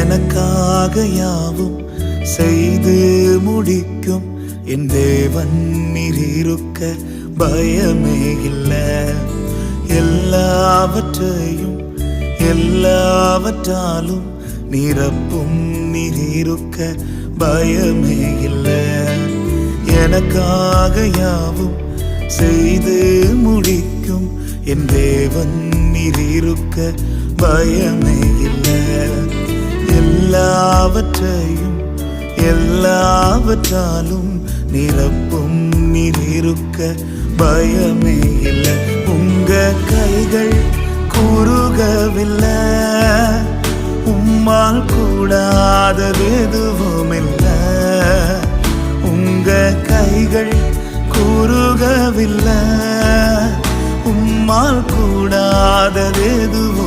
எனக்காக யாவும் செய்து முடிக்கும். என் தேவன் நீரிருக்க பயமே இல்லை. எல்லாவற்றையும் எல்லாவற்றாலும் நிரப்பும் நீரிருக்க பயமே இல்லை. எனக்காக யாவும் செய்து முடிக்கும். என் தேவன் நீரிருக்க பயமே எல்லாவற்றையும் எல்லாவற்றாலும் நிரப்பும் நீரிருக்க பயமே இல்லை. உங்க கைகள் குறுகவில்லை. உம்மால் கூடாதது எதுவும் இல்லை உங்க கைகள் குறுகவில்லை. உம்மால் கூடாதது எதுவும்